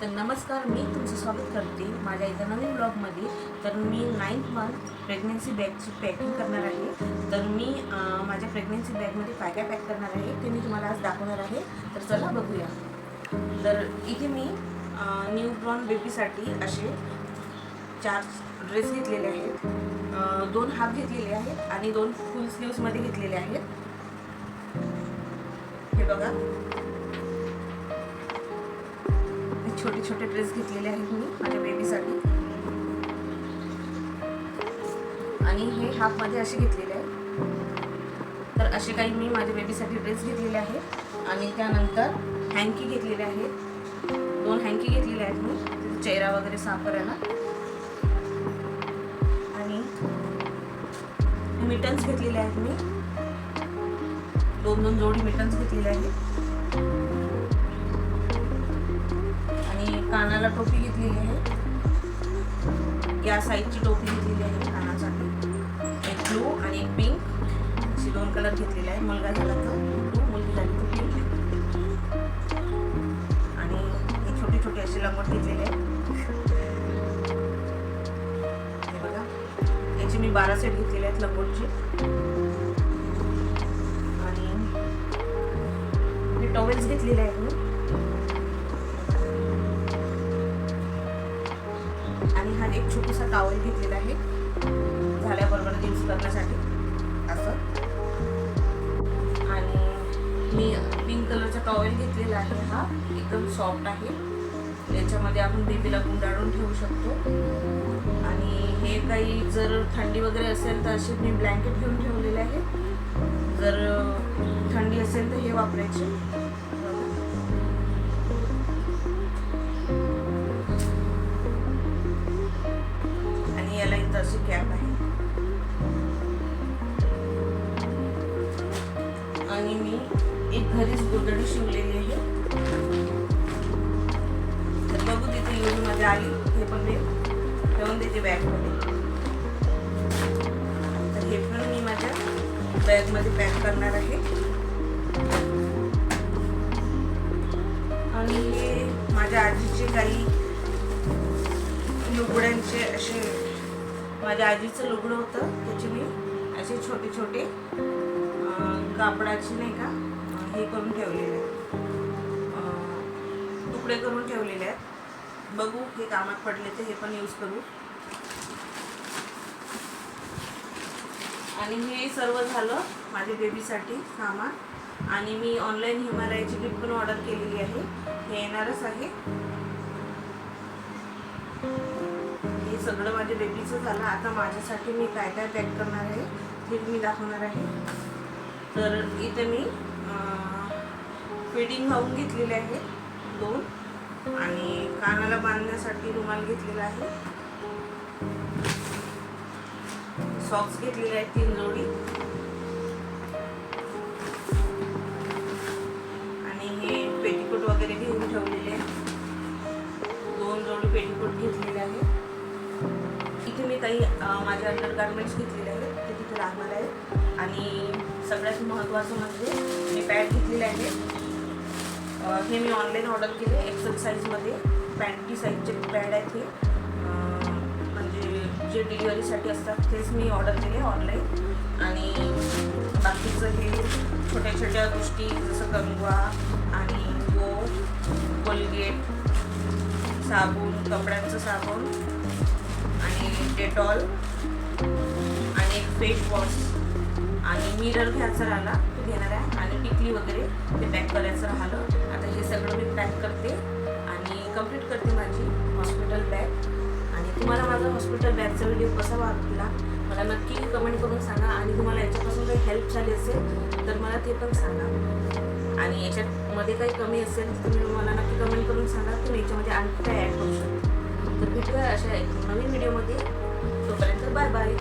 तर नमस्कार मी तुमचं स्वागत करते माझ्या एका नवीन ब्लॉगमध्ये. तर मी नाईन्थ मंथ प्रेग्नन्सी बॅगची पॅकिंग करणार आहे. तर मी माझ्या प्रेग्नन्सी बॅगमध्ये काय काय पॅक करणार आहे ते मी तुम्हाला आज दाखवणार आहे. तर चला बघूया. तर इथे मी न्यू ब्रॉन बेबीसाठी असे चार ड्रेस घेतलेले आहेत. दोन हाफ घेतलेले आहेत आणि दोन फुल स्लीव्समध्ये घेतलेले आहेत. हे बघा. छोटे छोटे ड्रेस घेतलेले आहेत मी माझ्या बेबीसाठी आणि हे हाफमध्ये असे घेतलेले आहेत. तर असे काही मी माझ्या बेबीसाठी ड्रेस घेतलेले आहेत. आणि त्यानंतर हँकी घेतलेले आहेत. दोन हँकी घेतलेले आहेत मी. चेहरा वगैरे साफ करायला आणि मिटन्स घेतलेले आहेत मी. दोन दोन जोडी मिटन्स घेतलेले आहेत. कानाला टोपी घेतलेली आहे. या साईजची टोपी घेतलेली आहे कानासाठी. एक ब्लू आणि एक पिंक. असे दोन कलर घेतलेले आहे. मुलगा झाला तर ब्लू मुलगी झाली तर पिंक. आणि हे छोटे छोटे असे लंगोट घेतलेले आहे हे बघा. याचे मी बारा सेट घेतलेले आहेत लंगोटचे. आणि हे टॉवेल्स घेतलेले आहेत मी. आणि एक छोटासा टॉवेल घेतलेला आहे. झाल्याबरोबर यूज करण्यासाठी. असं. आणि मी पिंक कलरचा टॉवेल घेतलेला आहे हा. एकदम सॉफ्ट आहे. याच्यामध्ये आपण बेबीला गुंडाळून ठेवू शकतो. आणि हे काही जर थंडी वगैरे असेल तर असे मी ब्लँकेट घेऊन ठेवलेले आहे. जर थंडी असेल तर हे वापरायचे. अशी कॅप आहे. आणि मी एक घरीच गोदडी शिवलेली आहे. तर बघू तिथे येऊन मध्ये आली हे पण मी ठेवून देते बॅगमध्ये. तर हे पण मी माझ्या बॅगमध्ये पॅक करणार आहे. आणि हे माझ्या आजीचे काही लुगड्यांचे असे माझ्या आजीचं लुगडं होतं त्याचे मी असे छोटे छोटे कापडाचे नाही का हे करून ठेवलेले आहेत तुकडे करून ठेवलेले आहेत. बघू हे कामात पडले तर हे पण यूज करू. आणि हे सर्व झालं माझ्या बेबीसाठी सामान आणि मी ऑनलाईन हिमालयाची गिफ्ट पण ऑर्डर केलेली आहे. हे येणारच आहे. हे सगळं माझ्या बेबीचं झालं. आता माझ्यासाठी मी काय काय पॅक करणार आहे ते मी दाखवणार आहे. तर इथे मी फिडिंग घाऊन घेतलेले आहे दोन. आणि कानाला बांधण्यासाठी रुमाल घेतलेला आहे. सॉक्स घेतलेले आहेत तीन जोडी. आणि हे पेटीकोट वगैरे घेऊन ठेवलेले आहेत. दोन जोडी पेटीकोट घेतले काही माझे अंडर घेतलेले आहेत ते तिथे लागणार आहेत. आणि सगळ्यात महत्त्वाचं म्हणजे मी पॅड घेतलेले आहे हे मी ऑनलाईन ऑर्डर केले एक्सेल साईजमध्ये पॅन्टी साईजचे पॅड आहेत हे म्हणजे जे डिलिव्हरीसाठी असतात तेच मी ऑर्डर केले ऑनलाईन आणि बाकीचं हे छोट्या छोट्या गोष्टी जसं कंगवा आणि गो कोलगेट साबण कपड्यांचं साबण आणि डेटॉल आणि एक फेस वॉश आणि मिरर घ्यायचा राहिला तो घेणार आहे. आणि टिकली वगैरे ते पॅक करायचं राहिलं. आता हे सगळं मी पॅक करते आणि कंप्लीट करते माझी हॉस्पिटल बॅग आणि तुम्हाला माझा हॉस्पिटल बॅगचा व्हिडिओ कसा वाटला मला नक्की कमेंट करून सांगा. आणि तुम्हाला याच्यापासून काही हेल्प झाली असेल तर मला ते पण सांगा. आणि याच्यामध्ये काही कमी असेल तर तुम्ही मला नक्की कमेंट करून सांगा. तुम्ही याच्यामध्ये आणखी काय ॲड करू शकता? भेटूया अशा एक नवीन व्हिडिओमध्ये. तोपर्यंत बाय बाय.